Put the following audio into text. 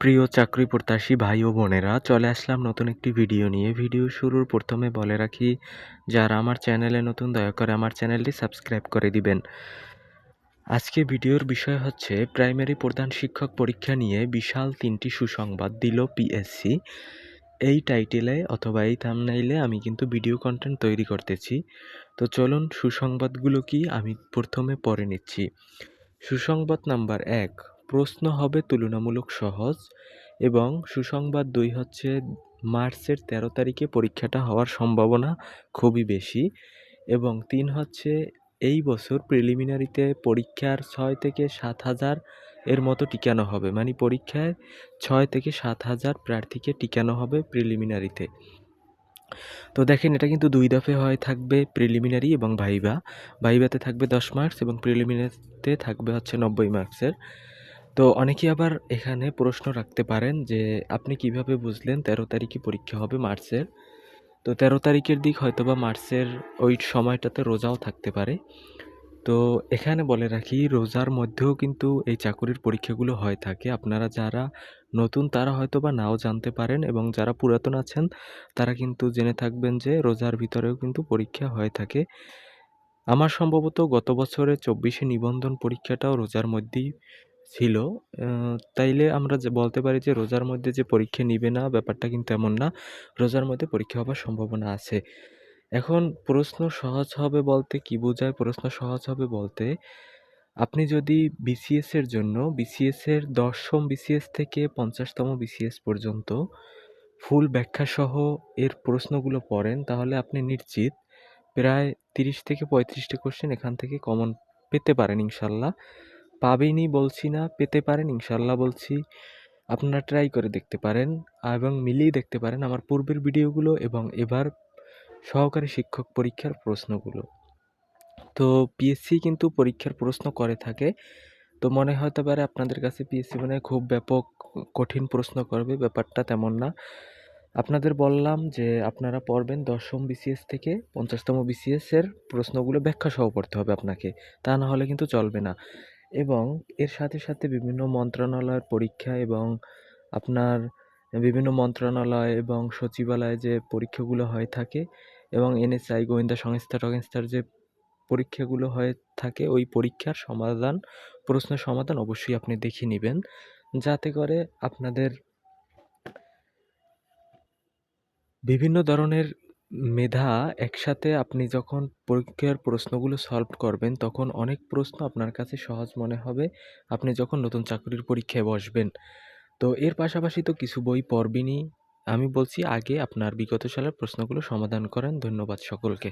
প্রিয় চাকরি প্রত্যাশী ভাই ও বোনেরা, চলে আসলাম নতুন একটি ভিডিও নিয়ে। ভিডিও শুরুর প্রথমে বলে রাখি, যারা আমার চ্যানেলে নতুন, দয়া করে আমার চ্যানেলটি সাবস্ক্রাইব করে দিবেন। আজকে ভিডিওর বিষয় হচ্ছে প্রাইমারি প্রধান শিক্ষক পরীক্ষা নিয়ে বিশাল তিনটি সুসংবাদ দিল পিএসসি এই টাইটেলে অথবা এই থামনাইলে আমি কিন্তু ভিডিও কন্টেন্ট তৈরি করতেছি। তো চলুন, সুসংবাদগুলো কি আমি প্রথমে পড়ে নিচ্ছি। সুসংবাদ নাম্বার এক প্রশ্ন হবে তুলনামূলক সহজ এবং সুসংবাদ দুই হচ্ছে মার্চের তেরো তারিখে পরীক্ষাটা হওয়ার সম্ভাবনা খুবই বেশি এবং তিন হচ্ছে এই বছর প্রিলিমিনারিতে পরীক্ষার ছয় থেকে সাত হাজার এর মতো টিকানো হবে। মানে পরীক্ষায় ছয় থেকে সাত হাজার প্রার্থীকে টিকানো হবে প্রিলিমিনারিতে তো দেখেন, এটা কিন্তু দুই দফে হয়, থাকবে প্রিলিমিনারি এবং ভাইবা। ভাইবাতে থাকবে দশ মার্কস এবং প্রিলিমিনারিতে থাকবে হচ্ছে নব্বই মার্কসের তো অনেকেই আবার এখানে প্রশ্ন রাখতে পারেন যে, আপনি কীভাবে বুঝলেন তেরো তারিখে পরীক্ষা হবে মার্চের? তো তেরো তারিখের দিক হয়তো বা মার্চের ওই সময়টাতে রোজাও থাকতে পারে। তো এখানে বলে রাখি, রোজার মধ্যেও কিন্তু এই চাকুরির পরীক্ষাগুলো হয়ে থাকে। আপনারা যারা নতুন, তারা হয়তো বা নাও জানতে পারেন এবং যারা পুরাতন আছেন, তারা কিন্তু জেনে থাকবেন যে, রোজার ভিতরেও কিন্তু পরীক্ষা হয়ে থাকে। আমার সম্ভবত গত বছরের চব্বিশে নিবন্ধন পরীক্ষাটাও রোজার মধ্যেই ছিল। তাইলে আমরা যে, বলতে পারি যে, রোজার মধ্যে যে, পরীক্ষা নিবে না, ব্যাপারটা কিন্তু এমন না। রোজার মধ্যে পরীক্ষা হবার সম্ভাবনা আছে। এখন প্রশ্ন সহজ হবে বলতে কি বোঝায়? প্রশ্ন সহজ হবে বলতে, আপনি যদি বিসিএস এর জন্য বিসিএস এর দশম বিসিএস থেকে পঞ্চাশতম বিসিএস পর্যন্ত ফুল ব্যাখ্যা সহ এর প্রশ্নগুলো পড়েন, তাহলে আপনি নিশ্চিত প্রায় তিরিশ থেকে পঁয়ত্রিশটি কোশ্চেন এখান থেকে কমন পেতে পারেন ইনশাল্লাহ। পাবেনি বলছি না, পেতে পারেন, ইনশাল্লাহ বলছি। আপনারা ট্রাই করে দেখতে পারেন এবং মিলিয়ে দেখতে পারেন আমার পূর্বের ভিডিওগুলো এবং এবার সহকারী শিক্ষক পরীক্ষার প্রশ্নগুলো। তো পিএসসি কিন্তু পরীক্ষার প্রশ্ন করে থাকে। তো মনে হতে পারে আপনাদের কাছে পিএসসি মানে খুব ব্যাপক, কঠিন প্রশ্ন করবে, ব্যাপারটা তেমন না। আপনাদের বললাম যে আপনারা পড়বেন দশম বিসিএস থেকে পঞ্চাশতম বিসিএস এর প্রশ্নগুলো ব্যাখ্যা সহ পড়তে হবে আপনাকে। তা না হলে কিন্তু চলবে না। এবং এর সাথে সাথে বিভিন্ন মন্ত্রণালয়ের পরীক্ষা এবং আপনার বিভিন্ন মন্ত্রণালয় এবং সচিবালয়ে যে পরীক্ষাগুলো হয়ে থাকে এবং এনএসআই, গোয়েন্দা সংস্থা টংস্থার যে পরীক্ষাগুলো হয়ে থাকে, ওই পরীক্ষার সমাধান প্রশ্নের সমাধান অবশ্যই আপনি দেখে নেবেন। যাতে করে আপনাদের বিভিন্ন ধরনের মেধা একসাথে আপনি যখন পরীক্ষার প্রশ্নগুলো সলভ করবেন, তখন অনেক প্রশ্ন আপনার কাছে সহজ মনে হবে। আপনি যখন নতুন চাকরির পরীক্ষায় বসবেন। তো এর পাশাপাশি তো কিছু বই পড়বেনই। আমি বলছি, আগে আপনার বিগত সালের প্রশ্নগুলো সমাধান করেন। ধন্যবাদ সকলকে।